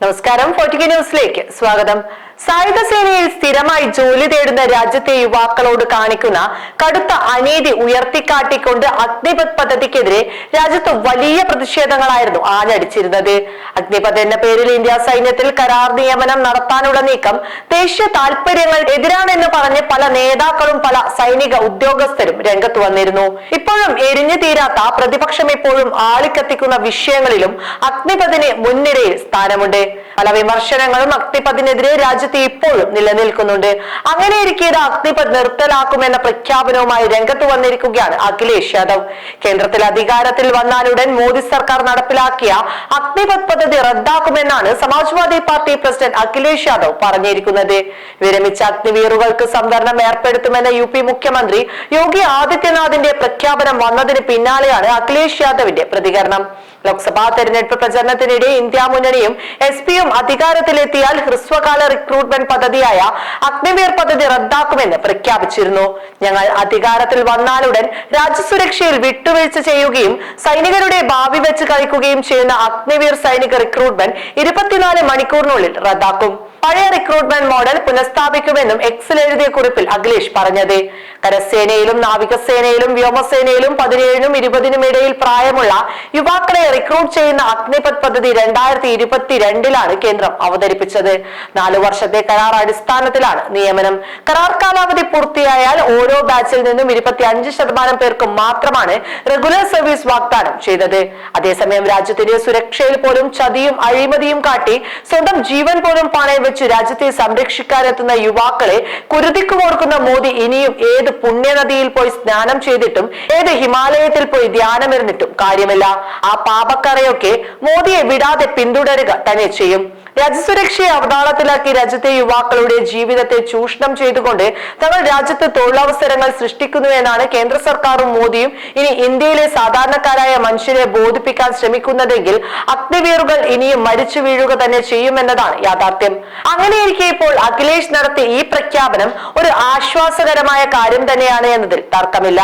നമസ്കാരം. ഫോർട്ടിക്ക ന്യൂസിലേക്ക് സ്വാഗതം. സായുധ സേനയിൽ സ്ഥിരമായി ജോലി തേടുന്ന രാജ്യത്തെ യുവാക്കളോട് കാണിക്കുന്ന കടുത്ത അനീതി ഉയർത്തിക്കാട്ടിക്കൊണ്ട് അഗ്നിപത് പദ്ധതിക്കെതിരെ രാജ്യത്ത് വലിയ പ്രതിഷേധങ്ങളായിരുന്നു ആഞ്ഞടിച്ചിരുന്നത്. അഗ്നിപത് എന്ന പേരിൽ ഇന്ത്യ സൈന്യത്തിൽ കരാർ നിയമനം നടത്താനുള്ള നീക്കം ദേശീയ താൽപര്യങ്ങൾ എതിരാണെന്ന് പറഞ്ഞ് പല നേതാക്കളും പല സൈനിക ഉദ്യോഗസ്ഥരും രംഗത്ത് വന്നിരുന്നു. ഇപ്പോഴും എരിഞ്ഞു തീരാത്ത പ്രതിപക്ഷം ഇപ്പോഴും ആളിക്കത്തിക്കുന്ന വിഷയങ്ങളിലും അഗ്നിപതിന് മുൻനിരയിൽ സ്ഥാനമുണ്ട്. പല വിമർശനങ്ങളും അഗ്നിപഥിനെതിരെ രാജ്യത്ത് ഇപ്പോഴും നിലനിൽക്കുന്നുണ്ട്. അങ്ങനെ ഇരിക്കെ ഇത് അഗ്നിപഥ് നിർത്തലാക്കുമെന്ന പ്രഖ്യാപനവുമായി രംഗത്ത് വന്നിരിക്കുകയാണ് അഖിലേഷ് യാദവ്. കേന്ദ്രത്തിൽ അധികാരത്തിൽ വന്നാലുടൻ മോദി സർക്കാർ നടപ്പിലാക്കിയ അഗ്നിപഥ് പദ്ധതി റദ്ദാക്കുമെന്നാണ് സമാജ്വാദി പാർട്ടി പ്രസിഡന്റ് അഖിലേഷ് യാദവ് പറഞ്ഞിരിക്കുന്നത്. വിരമിച്ച അഗ്നിവീറുകൾക്ക് സംവരണം ഏർപ്പെടുത്തുമെന്ന യു പി മുഖ്യമന്ത്രി യോഗി ആദിത്യനാഥിന്റെ പ്രഖ്യാപനം വന്നതിന് പിന്നാലെയാണ് അഖിലേഷ് യാദവിന്റെ പ്രതികരണം. ലോക്സഭാ തെരഞ്ഞെടുപ്പ് പ്രചരണത്തിനിടെ ഇന്ത്യ മുന്നണിയും എസ് പിയും അധികാരത്തിലെത്തിയാൽ ഹ്രസ്വകാല റിക്രൂട്ട്മെന്റ് പദ്ധതിയായ അഗ്നിവീർ പദ്ധതി റദ്ദാക്കുമെന്ന് പ്രഖ്യാപിച്ചിരുന്നു. ഞങ്ങൾ അധികാരത്തിൽ വന്നാലുടൻ രാജ്യസുരക്ഷയിൽ വിട്ടുവീഴ്ച ചെയ്യുകയും സൈനികരുടെ ഭാവി വെച്ച് കളിക്കുകയും ചെയ്യുന്ന അഗ്നിവീർ സൈനിക റിക്രൂട്ട്മെന്റ് ഇരുപത്തിനാല് മണിക്കൂറിനുള്ളിൽ റദ്ദാക്കും. പഴയ റിക്രൂട്ട്മെന്റ് മോഡൽ പുനഃസ്ഥാപിക്കുമെന്നും എക്സിൽ എഴുതിയ കുറിപ്പിൽ അഖിലേഷ് പറഞ്ഞത്. കരസേനയിലും നാവികസേനയിലും വ്യോമസേനയിലും പതിനേഴിനും ഇരുപതിനും ഇടയിൽ പ്രായമുള്ള യുവാക്കളെ റിക്രൂട്ട് ചെയ്യുന്ന അഗ്നിപത് പദ്ധതി രണ്ടായിരത്തി ഇരുപത്തിരണ്ടിലാണ് കേന്ദ്രം അവതരിപ്പിച്ചത്. നാലു വർഷത്തെ കരാർ അടിസ്ഥാനത്തിലാണ് നിയമനം. കരാർ കാലാവധി പൂർത്തിയായാൽ ഓരോ ബാച്ചിൽ നിന്നും ഇരുപത്തി അഞ്ച് ശതമാനം പേർക്കും മാത്രമാണ് റെഗുലർ സർവീസ് വാഗ്ദാനം ചെയ്തത്. അതേസമയം രാജ്യത്തിന്റെ സുരക്ഷയിൽ പോലും ചതിയും അഴിമതിയും കാട്ടി സ്വന്തം ജീവൻ പോലും പണയം രാജ്യത്തെ സംരക്ഷിക്കാനെത്തുന്ന യുവാക്കളെ കുരുതിക്ക് കൊടുക്കുന്ന മോദി ഇനിയും ഏത് പുണ്യനദിയിൽ പോയി സ്നാനം ചെയ്തിട്ടും ഏത് ഹിമാലയത്തിൽ പോയി ധ്യാനമിരുന്നിട്ടും കാര്യമില്ല. ആ പാപക്കറയൊക്കെ മോദിയെ വിടാതെ പിന്തുടരുക തന്നെ ചെയ്യും. രാജ്യസുരക്ഷയെ അവതാളത്തിലാക്കി രാജ്യത്തെ യുവാക്കളുടെ ജീവിതത്തെ ചൂഷണം ചെയ്തുകൊണ്ട് തങ്ങൾ രാജ്യത്ത് തൊഴിലവസരങ്ങൾ സൃഷ്ടിക്കുന്നു എന്നാണ് കേന്ദ്ര സർക്കാരും മോദിയും. ഇനി ഇന്ത്യയിലെ സാധാരണക്കാരായ മനുഷ്യരെ ബോധിപ്പിക്കാൻ ശ്രമിക്കുന്നതെങ്കിൽ അഗ്നിവീറുകൾ ഇനിയും മരിച്ചു വീഴുക തന്നെ ചെയ്യുമെന്നതാണ് യാഥാർത്ഥ്യം. അങ്ങനെയിരിക്കെ ഇപ്പോൾ അഖിലേഷ് നടത്തിയ ഈ പ്രഖ്യാപനം ഒരു ആശ്വാസകരമായ കാര്യം തന്നെയാണ് എന്നതിൽ തർക്കമില്ല.